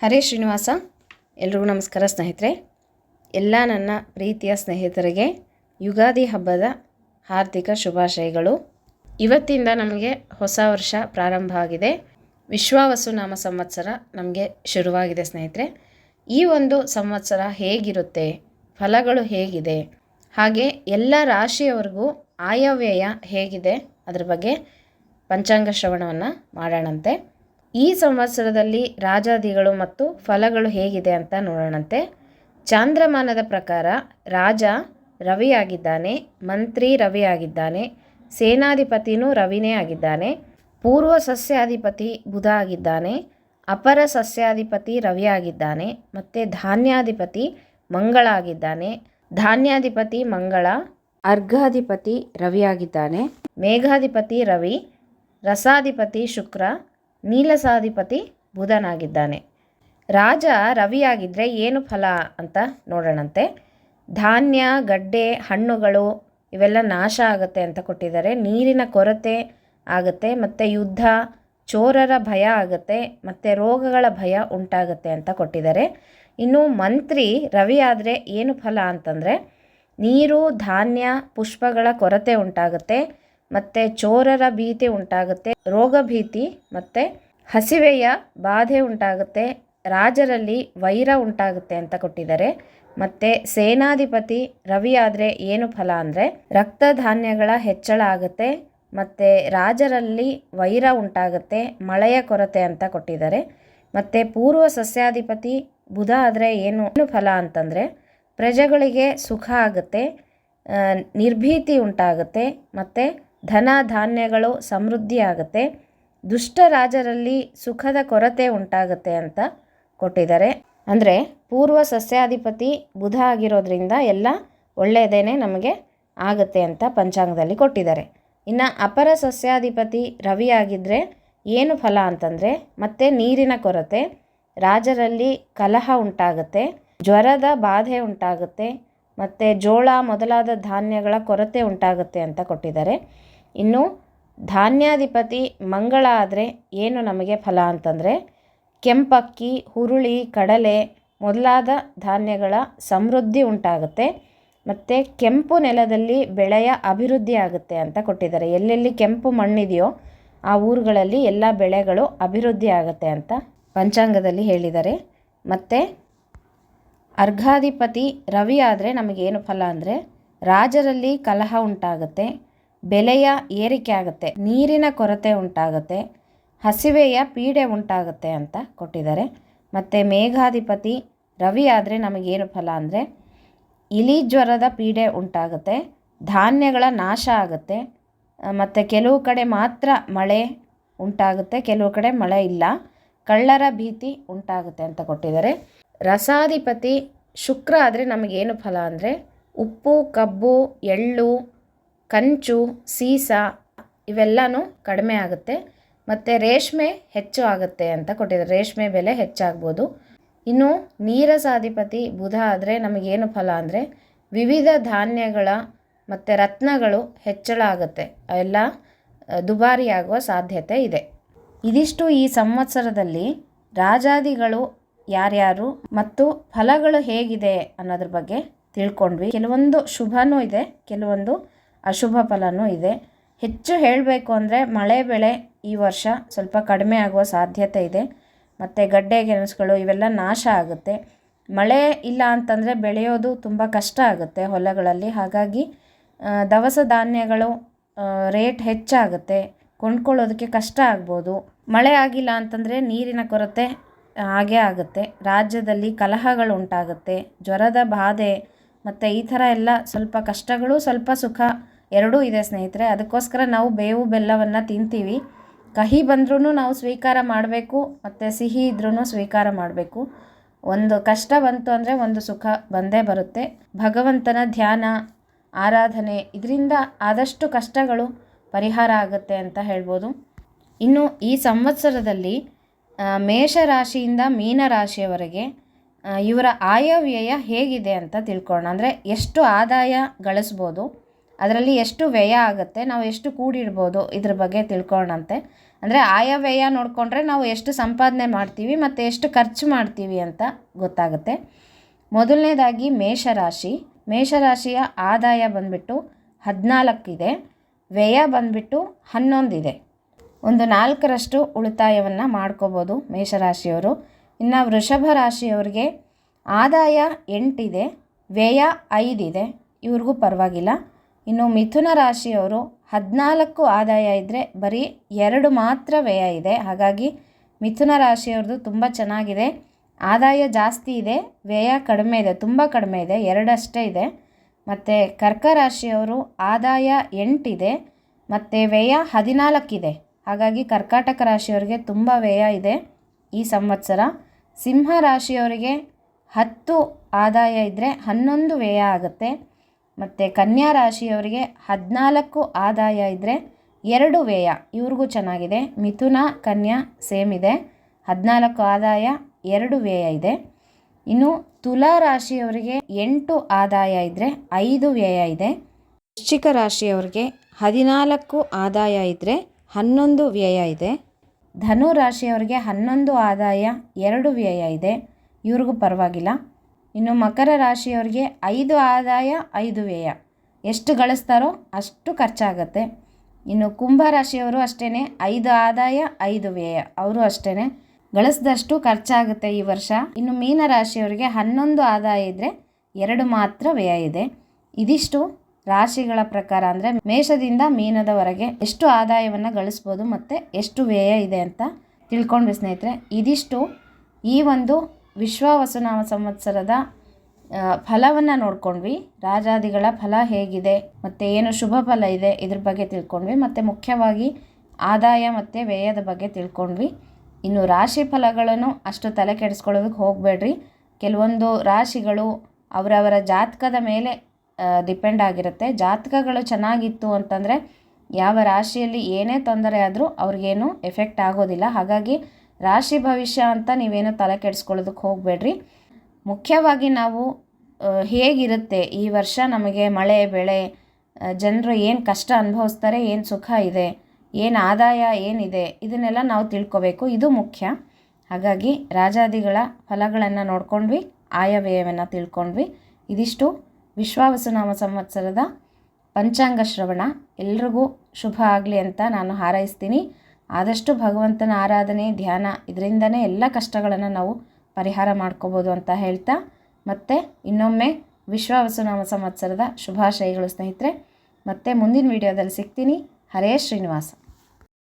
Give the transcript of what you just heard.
ಹರೇ ಶ್ರೀನಿವಾಸ, ಎಲ್ರಿಗೂ ನಮಸ್ಕಾರ ಸ್ನೇಹಿತರೆ. ಎಲ್ಲ ನನ್ನ ಪ್ರೀತಿಯ ಸ್ನೇಹಿತರಿಗೆ ಯುಗಾದಿ ಹಬ್ಬದ ಹಾರ್ದಿಕ ಶುಭಾಶಯಗಳು. ಇವತ್ತಿಂದ ನಮಗೆ ಹೊಸ ವರ್ಷ ಪ್ರಾರಂಭ ಆಗಿದೆ. ವಿಶ್ವಾವಸು ನಾಮ ಸಂವತ್ಸರ ನಮಗೆ ಶುರುವಾಗಿದೆ ಸ್ನೇಹಿತರೆ. ಈ ಒಂದು ಸಂವತ್ಸರ ಹೇಗಿರುತ್ತೆ? ಫಲಗಳು ಹೇಗಿದೆ? ಹಾಗೆ ಎಲ್ಲ ರಾಶಿಯವರೆಗೂ ಆಯವ್ಯಯ ಹೇಗಿದೆ? ಅದರ ಬಗ್ಗೆ ಪಂಚಾಂಗ ಶ್ರವಣವನ್ನು ಮಾಡೋಣಂತೆ. ಈ ಸಂವತ್ಸರದಲ್ಲಿ ರಾಜಾದಿಗಳು ಮತ್ತು ಫಲಗಳು ಹೇಗಿದೆ ಅಂತ ನೋಡೋಣಂತೆ. ಚಾಂದ್ರಮಾನದ ಪ್ರಕಾರ ರಾಜ ರವಿಯಾಗಿದ್ದಾನೆ, ಮಂತ್ರಿ ರವಿಯಾಗಿದ್ದಾನೆ, ಸೇನಾಧಿಪತಿನೂ ರವಿನೇ ಆಗಿದ್ದಾನೆ, ಪೂರ್ವ ಸಸ್ಯಾಧಿಪತಿ ಬುಧ ಆಗಿದ್ದಾನೆ, ಅಪರ ಸಸ್ಯಾಧಿಪತಿ ರವಿ ಆಗಿದ್ದಾನೆ ಮತ್ತು ಧಾನ್ಯಾಧಿಪತಿ ಮಂಗಳ ಆಗಿದ್ದಾನೆ, ಧಾನ್ಯಾಧಿಪತಿ ಮಂಗಳ, ಅರ್ಘಾಧಿಪತಿ ರವಿಯಾಗಿದ್ದಾನೆ, ಮೇಘಾಧಿಪತಿ ರವಿ, ರಸಾಧಿಪತಿ ಶುಕ್ರ ನೀಲಸಾಧಿಪತಿ ಬುಧನಾಗಿದ್ದಾನೆ. ರಾಜ ರವಿಯಾಗಿದ್ದರೆ ಏನು ಫಲ ಅಂತ ನೋಡೋಣಂತೆ. ಧಾನ್ಯ, ಗಡ್ಡೆ, ಹಣ್ಣುಗಳು ಇವೆಲ್ಲ ನಾಶ ಆಗುತ್ತೆ ಅಂತ ಕೊಟ್ಟಿದ್ದಾರೆ. ನೀರಿನ ಕೊರತೆ ಆಗುತ್ತೆ ಮತ್ತು ಯುದ್ಧ, ಚೋರರ ಭಯ ಆಗುತ್ತೆ ಮತ್ತು ರೋಗಗಳ ಭಯ ಉಂಟಾಗುತ್ತೆ ಅಂತ ಕೊಟ್ಟಿದ್ದಾರೆ. ಇನ್ನು ಮಂತ್ರಿ ರವಿ ಆದರೆ ಏನು ಫಲ ಅಂತಂದರೆ ನೀರು, ಧಾನ್ಯ, ಪುಷ್ಪಗಳ ಕೊರತೆ ಉಂಟಾಗುತ್ತೆ. ಮತ್ತು ಚೋರರ ಭೀತಿ ಉಂಟಾಗುತ್ತೆ, ರೋಗ ಭೀತಿ ಮತ್ತು ಹಸಿವೆಯ ಬಾಧೆ ಉಂಟಾಗುತ್ತೆ, ರಾಜರಲ್ಲಿ ವೈರ ಉಂಟಾಗುತ್ತೆ ಅಂತ ಕೊಟ್ಟಿದ್ದಾರೆ. ಮತ್ತು ಸೇನಾಧಿಪತಿ ರವಿ ಆದರೆ ಏನು ಫಲ ಅಂದರೆ ರಕ್ತ ಧಾನ್ಯಗಳ ಹೆಚ್ಚಳ ಆಗುತ್ತೆ, ಮತ್ತು ರಾಜರಲ್ಲಿ ವೈರ ಉಂಟಾಗುತ್ತೆ, ಮಳೆಯ ಕೊರತೆ ಅಂತ ಕೊಟ್ಟಿದ್ದಾರೆ. ಮತ್ತು ಪೂರ್ವ ಸಸ್ಯಾಧಿಪತಿ ಬುಧ ಆದರೆ ಏನು ಏನು ಫಲ ಅಂತಂದರೆ ಪ್ರಜೆಗಳಿಗೆ ಸುಖ ಆಗುತ್ತೆ ನಿರ್ಭೀತಿ ಉಂಟಾಗುತ್ತೆ, ಮತ್ತು ಧನ ಧಾನ್ಯಗಳು ಸಮೃದ್ಧಿ ಆಗುತ್ತೆ ದುಷ್ಟ ರಾಜರಲ್ಲಿ ಸುಖದ ಕೊರತೆ ಉಂಟಾಗುತ್ತೆ ಅಂತ ಕೊಟ್ಟಿದ್ದಾರೆ. ಅಂದರೆ ಪೂರ್ವ ಸಸ್ಯಾಧಿಪತಿ ಬುಧ ಆಗಿರೋದ್ರಿಂದ ಎಲ್ಲ ಒಳ್ಳೆಯದೇನೆ ನಮಗೆ ಆಗುತ್ತೆ ಅಂತ ಪಂಚಾಂಗದಲ್ಲಿ ಕೊಟ್ಟಿದ್ದಾರೆ. ಇನ್ನು ಅಪರ ಸಸ್ಯಾಧಿಪತಿ ರವಿ ಆಗಿದ್ದರೆ ಏನು ಫಲ ಅಂತಂದರೆ ಮತ್ತೆ ನೀರಿನ ಕೊರತೆ, ರಾಜರಲ್ಲಿ ಕಲಹ ಉಂಟಾಗುತ್ತೆ, ಜ್ವರದ ಬಾಧೆ ಉಂಟಾಗುತ್ತೆ, ಮತ್ತು ಜೋಳ ಮೊದಲಾದ ಧಾನ್ಯಗಳ ಕೊರತೆ ಉಂಟಾಗುತ್ತೆ ಅಂತ ಕೊಟ್ಟಿದ್ದಾರೆ. ಇನ್ನು ಧಾನ್ಯಾಧಿಪತಿ ಮಂಗಳ ಆದರೆ ಏನು ನಮಗೆ ಫಲ ಅಂತಂದರೆ ಕೆಂಪಕ್ಕಿ, ಹುರುಳಿ, ಕಡಲೆ ಮೊದಲಾದ ಧಾನ್ಯಗಳ ಸಮೃದ್ಧಿ ಉಂಟಾಗುತ್ತೆ. ಮತ್ತು ಕೆಂಪು ನೆಲದಲ್ಲಿ ಬೆಳೆಯ ಅಭಿವೃದ್ಧಿ ಆಗುತ್ತೆ ಅಂತ ಕೊಟ್ಟಿದ್ದಾರೆ. ಎಲ್ಲೆಲ್ಲಿ ಕೆಂಪು ಮಣ್ಣಿದೆಯೋ ಆ ಊರುಗಳಲ್ಲಿ ಎಲ್ಲ ಬೆಳೆಗಳು ಅಭಿವೃದ್ಧಿ ಆಗುತ್ತೆ ಅಂತ ಪಂಚಾಂಗದಲ್ಲಿ ಹೇಳಿದ್ದಾರೆ. ಮತ್ತು ಅರ್ಘಾಧಿಪತಿ ರವಿ ಆದರೆ ನಮಗೇನು ಫಲ ಅಂದರೆ ರಾಜರಲ್ಲಿ ಕಲಹ ಉಂಟಾಗುತ್ತೆ. ಬೆಲೆಯ ಏರಿಕೆ ಆಗುತ್ತೆ, ನೀರಿನ ಕೊರತೆ ಉಂಟಾಗುತ್ತೆ, ಹಸಿವೆಯ ಪೀಡೆ ಉಂಟಾಗುತ್ತೆ ಅಂತ ಕೊಟ್ಟಿದ್ದಾರೆ. ಮತ್ತು ಮೇಘಾಧಿಪತಿ ರವಿ ಆದರೆ ನಮಗೇನು ಫಲ ಅಂದರೆ ಇಲಿ ಜ್ವರದ ಪೀಡೆ ಉಂಟಾಗುತ್ತೆ, ಧಾನ್ಯಗಳ ನಾಶ ಆಗುತ್ತೆ ಮತ್ತು ಕೆಲವು ಕಡೆ ಮಾತ್ರ ಮಳೆ ಉಂಟಾಗುತ್ತೆ, ಕೆಲವು ಕಡೆ ಮಳೆ ಇಲ್ಲ, ಕಳ್ಳರ ಭೀತಿ ಉಂಟಾಗುತ್ತೆ ಅಂತ ಕೊಟ್ಟಿದ್ದಾರೆ. ರಸಾಧಿಪತಿ ಶುಕ್ರ ಆದರೆ ನಮಗೇನು ಫಲ ಅಂದರೆ ಉಪ್ಪು, ಕಬ್ಬು, ಎಳ್ಳು ಕಂಚು, ಸೀಸ ಇವೆಲ್ಲನೂ ಕಡಿಮೆ ಆಗುತ್ತೆ. ಮತ್ತು ರೇಷ್ಮೆ ಹೆಚ್ಚು ಆಗುತ್ತೆ ಅಂತ ಕೊಟ್ಟಿದ್ದಾರೆ. ರೇಷ್ಮೆ ಬೆಲೆ ಹೆಚ್ಚಾಗ್ಬೋದು. ಇನ್ನು ನೀರಸಾಧಿಪತಿ ಬುಧ ಆದರೆ ನಮಗೇನು ಫಲ ಅಂದರೆ ವಿವಿಧ ಧಾನ್ಯಗಳ ಮತ್ತು ರತ್ನಗಳು ಹೆಚ್ಚಳ ಆಗುತ್ತೆ. ಎಲ್ಲ ದುಬಾರಿಯಾಗುವ ಸಾಧ್ಯತೆ ಇದೆ. ಇದಿಷ್ಟು ಈ ಸಂವತ್ಸರದಲ್ಲಿ ರಾಜಾದಿಗಳು ಯಾರ್ಯಾರು ಮತ್ತು ಫಲಗಳು ಹೇಗಿದೆ ಅನ್ನೋದ್ರ ಬಗ್ಗೆ ತಿಳ್ಕೊಂಡ್ವಿ. ಕೆಲವೊಂದು ಶುಭನೂ ಇದೆ, ಕೆಲವೊಂದು ಅಶುಭ ಫಲನೂ ಇದೆ. ಹೆಚ್ಚು ಹೇಳಬೇಕು ಅಂದರೆ ಮಳೆ ಬೆಳೆ ಈ ವರ್ಷ ಸ್ವಲ್ಪ ಕಡಿಮೆ ಆಗುವ ಸಾಧ್ಯತೆ ಇದೆ. ಮತ್ತು ಗಡ್ಡೆ ಗೆಣಸುಗಳು ಇವೆಲ್ಲ ನಾಶ ಆಗುತ್ತೆ. ಮಳೆ ಇಲ್ಲ ಅಂತಂದರೆ ಬೆಳೆಯೋದು ತುಂಬ ಕಷ್ಟ ಆಗುತ್ತೆ ಹೊಲಗಳಲ್ಲಿ. ಹಾಗಾಗಿ ದವಸ ಧಾನ್ಯಗಳು ರೇಟ್ ಹೆಚ್ಚಾಗುತ್ತೆ. ಕೊಂಡ್ಕೊಳ್ಳೋದಕ್ಕೆ ಕಷ್ಟ ಆಗ್ಬೋದು. ಮಳೆ ಆಗಿಲ್ಲ ಅಂತಂದರೆ ನೀರಿನ ಕೊರತೆ ಹಾಗೇ ಆಗುತ್ತೆ. ರಾಜ್ಯದಲ್ಲಿ ಕಲಹಗಳು ಉಂಟಾಗುತ್ತೆ. ಜ್ವರದ ಬಾಧೆ ಮತ್ತು ಈ ಥರ ಎಲ್ಲ ಸ್ವಲ್ಪ ಕಷ್ಟಗಳು, ಸ್ವಲ್ಪ ಸುಖ ಎರಡೂ ಇದೆ ಸ್ನೇಹಿತರೆ. ಅದಕ್ಕೋಸ್ಕರ ನಾವು ಬೇವು ಬೆಲ್ಲವನ್ನು ತಿಂತೀವಿ. ಕಹಿ ಬಂದ್ರೂ ನಾವು ಸ್ವೀಕಾರ ಮಾಡಬೇಕು, ಮತ್ತು ಸಿಹಿ ಇದ್ರೂ ಸ್ವೀಕಾರ ಮಾಡಬೇಕು. ಒಂದು ಕಷ್ಟ ಬಂತು ಅಂದರೆ ಒಂದು ಸುಖ ಬಂದೇ ಬರುತ್ತೆ. ಭಗವಂತನ ಧ್ಯಾನ, ಆರಾಧನೆ ಇದರಿಂದ ಆದಷ್ಟು ಕಷ್ಟಗಳು ಪರಿಹಾರ ಆಗುತ್ತೆ ಅಂತ ಹೇಳ್ಬೋದು. ಇನ್ನು ಈ ಸಂವತ್ಸರದಲ್ಲಿ ಮೇಷರಾಶಿಯಿಂದ ಮೀನರಾಶಿಯವರೆಗೆ ಇವರ ಆಯವ್ಯಯ ಹೇಗಿದೆ ಅಂತ ತಿಳ್ಕೊಳ್ಳೋಣ. ಅಂದರೆ ಎಷ್ಟು ಆದಾಯ ಗಳಿಸ್ಬೋದು, ಅದರಲ್ಲಿ ಎಷ್ಟು ವ್ಯಯ ಆಗುತ್ತೆ, ನಾವು ಎಷ್ಟು ಕೂಡಿಡ್ಬೋದು ಇದ್ರ ಬಗ್ಗೆ ತಿಳ್ಕೊಳ್ಳೋಣಂತೆ. ಅಂದರೆ ಆಯವ್ಯಯ ನೋಡಿಕೊಂಡ್ರೆ ನಾವು ಎಷ್ಟು ಸಂಪಾದನೆ ಮಾಡ್ತೀವಿ ಮತ್ತು ಎಷ್ಟು ಖರ್ಚು ಮಾಡ್ತೀವಿ ಅಂತ ಗೊತ್ತಾಗುತ್ತೆ. ಮೊದಲನೇದಾಗಿ ಮೇಷರಾಶಿ. ಮೇಷರಾಶಿಯ ಆದಾಯ ಬಂದ್ಬಿಟ್ಟು ಹದಿನಾಲ್ಕಿದೆ, ವ್ಯಯ ಬಂದುಬಿಟ್ಟು ಹನ್ನೊಂದಿದೆ. ಒಂದು ನಾಲ್ಕರಷ್ಟು ಉಳಿತಾಯವನ್ನು ಮಾಡ್ಕೋಬೋದು ಮೇಷರಾಶಿಯವರು. ಇನ್ನು ವೃಷಭ ರಾಶಿಯವ್ರಿಗೆ ಆದಾಯ ಎಂಟಿದೆ, ವ್ಯಯ ಐದಿದೆ. ಇವ್ರಿಗೂ ಪರವಾಗಿಲ್ಲ. ಇನ್ನು ಮಿಥುನ ರಾಶಿಯವರು ಹದಿನಾಲ್ಕು ಆದಾಯ ಇದ್ದರೆ ಬರೀ ಎರಡು ಮಾತ್ರ ವ್ಯಯ ಇದೆ. ಹಾಗಾಗಿ ಮಿಥುನ ರಾಶಿಯವ್ರದ್ದು ತುಂಬ ಚೆನ್ನಾಗಿದೆ. ಆದಾಯ ಜಾಸ್ತಿ ಇದೆ, ವ್ಯಯ ಕಡಿಮೆ ಇದೆ, ತುಂಬ ಕಡಿಮೆ ಇದೆ, ಎರಡಷ್ಟೇ ಇದೆ. ಮತ್ತು ಕರ್ಕ ರಾಶಿಯವರು ಆದಾಯ ಎಂಟಿದೆ, ಮತ್ತು ವ್ಯಯ ಹದಿನಾಲ್ಕಿದೆ. ಹಾಗಾಗಿ ಕರ್ಕಾಟಕ ರಾಶಿಯವರಿಗೆ ತುಂಬ ವ್ಯಯ ಇದೆ ಈ ಸಂವತ್ಸರ. ಸಿಂಹ ರಾಶಿಯವರಿಗೆ ಹತ್ತು ಆದಾಯ ಇದ್ದರೆ ಹನ್ನೊಂದು ವ್ಯಯ ಆಗುತ್ತೆ. ಮತ್ತು ಕನ್ಯಾ ರಾಶಿಯವರಿಗೆ ಹದಿನಾಲ್ಕು ಆದಾಯ ಇದ್ದರೆ ಎರಡು ವ್ಯಯ. ಇವ್ರಿಗೂ ಚೆನ್ನಾಗಿದೆ. ಮಿಥುನ, ಕನ್ಯಾ ಸೇಮ್ ಇದೆ. ಹದಿನಾಲ್ಕು ಆದಾಯ, ಎರಡು ವ್ಯಯ ಇದೆ. ಇನ್ನು ತುಲಾ ರಾಶಿಯವರಿಗೆ ಎಂಟು ಆದಾಯ ಇದ್ದರೆ ಐದು ವ್ಯಯ ಇದೆ. ವೃಶ್ಚಿಕ ರಾಶಿಯವರಿಗೆ ಹದಿನಾಲ್ಕು ಆದಾಯ ಇದ್ದರೆ ಹನ್ನೊಂದು ವ್ಯಯ ಇದೆ. ಧನು ರಾಶಿಯವರಿಗೆ ಹನ್ನೊಂದು ಆದಾಯ ಎರಡು ವ್ಯಯ ಇದೆ. ಇವ್ರಿಗೂ ಪರವಾಗಿಲ್ಲ. ಇನ್ನು ಮಕರ ರಾಶಿಯವರಿಗೆ ಐದು ಆದಾಯ, ಐದು ವ್ಯಯ. ಎಷ್ಟು ಗಳಿಸ್ತಾರೋ ಅಷ್ಟು ಖರ್ಚಾಗತ್ತೆ. ಇನ್ನು ಕುಂಭ ರಾಶಿಯವರು ಅಷ್ಟೇ ಐದು ಆದಾಯ, ಐದು ವ್ಯಯ. ಅವರು ಅಷ್ಟೇ ಗಳಿಸಿದಷ್ಟು ಖರ್ಚಾಗುತ್ತೆ ಈ ವರ್ಷ. ಇನ್ನು ಮೀನ ರಾಶಿಯವರಿಗೆ ಹನ್ನೊಂದು ಆದಾಯ ಇದ್ದರೆ ಎರಡು ಮಾತ್ರ ವ್ಯಯ ಇದೆ. ಇದಿಷ್ಟು. ರಾಶಿಗಳ ಪ್ರಕಾರ ಅಂದರೆ ಮೇಷದಿಂದ ಮೀನದವರೆಗೆ ಎಷ್ಟು ಆದಾಯವನ್ನು ಗಳಿಸ್ಬೋದು ಮತ್ತು ಎಷ್ಟು ವ್ಯಯ ಇದೆ ಅಂತ ತಿಳ್ಕೊಂಡ್ವಿ ಸ್ನೇಹಿತರೆ. ಇದಿಷ್ಟು ಈ ಒಂದು ವಿಶ್ವ ವಿಶ್ವಾವಸುನಾಮ ಸಂವತ್ಸರದ ಫಲವನ್ನು ನೋಡ್ಕೊಂಡ್ವಿ. ರಾಜಾದಿಗಳ ಫಲ ಹೇಗಿದೆ, ಮತ್ತು ಏನು ಶುಭ ಫಲ ಇದೆ ಇದ್ರ ಬಗ್ಗೆ ತಿಳ್ಕೊಂಡ್ವಿ. ಮತ್ತು ಮುಖ್ಯವಾಗಿ ಆದಾಯ ಮತ್ತು ವ್ಯಯದ ಬಗ್ಗೆ ತಿಳ್ಕೊಂಡ್ವಿ. ಇನ್ನು ರಾಶಿ ಫಲಗಳನ್ನು ಅಷ್ಟು ತಲೆ ಕೆಡಿಸ್ಕೊಳ್ಳೋದಕ್ಕೆ ಹೋಗಬೇಡ್ರಿ. ಕೆಲವೊಂದು ರಾಶಿಗಳು ಅವರವರ ಜಾತಕದ ಮೇಲೆ ಡಿಪೆಂಡ್ ಆಗಿರುತ್ತೆ. ಜಾತಕಗಳು ಚೆನ್ನಾಗಿತ್ತು ಅಂತಂದರೆ ಯಾವ ರಾಶಿಯಲ್ಲಿ ಏನೇ ತೊಂದರೆ ಆದರೂ ಅವ್ರಿಗೇನು ಎಫೆಕ್ಟ್ ಆಗೋದಿಲ್ಲ. ಹಾಗಾಗಿ ರಾಶಿ ಭವಿಷ್ಯ ಅಂತ ನೀವೇನು ತಲೆ ಕೆಡಿಸ್ಕೊಳ್ಳೋದಕ್ಕೆ ಹೋಗಬೇಡ್ರಿ. ಮುಖ್ಯವಾಗಿ ನಾವು ಹೇಗಿರುತ್ತೆ ಈ ವರ್ಷ ನಮಗೆ ಮಳೆ, ಬೆಳೆ ಜನರು ಏನು ಕಷ್ಟ ಅನುಭವಿಸ್ತಾರೆ, ಏನು ಸುಖ ಇದೆ, ಏನು ಆದಾಯ ಏನಿದೆ, ಇದನ್ನೆಲ್ಲ ನಾವು ತಿಳ್ಕೊಬೇಕು. ಇದು ಮುಖ್ಯ. ಹಾಗಾಗಿ ರಾಜಾದಿಗಳ ಫಲಗಳನ್ನು ನೋಡ್ಕೊಂಡ್ವಿ, ಆಯವ್ಯಯವನ್ನು ತಿಳ್ಕೊಂಡ್ವಿ. ಇದಿಷ್ಟು. ವಿಶ್ವಾವಸುನಾಮ ಸಂವತ್ಸರದ ಪಂಚಾಂಗ ಶ್ರವಣ. ಎಲ್ರಿಗೂ ಶುಭ ಆಗಲಿ ಅಂತ ನಾನು ಹಾರೈಸ್ತೀನಿ. ಆದಷ್ಟು ಭಗವಂತನ ಆರಾಧನೆ, ಧ್ಯಾನ ಇದರಿಂದನೇ ಎಲ್ಲ ಕಷ್ಟಗಳನ್ನು ನಾವು ಪರಿಹಾರ ಮಾಡ್ಕೋಬೋದು ಅಂತ ಹೇಳ್ತಾ, ಮತ್ತೆ ಇನ್ನೊಮ್ಮೆ ವಿಶ್ವಾವಸುನಾಮ ಸಂವತ್ಸರದ ಶುಭಾಶಯಗಳು ಸ್ನೇಹಿತರೆ. ಮತ್ತೆ ಮುಂದಿನ ವಿಡಿಯೋದಲ್ಲಿ ಸಿಗ್ತೀನಿ. ಹರೇ ಶ್ರೀನಿವಾಸ.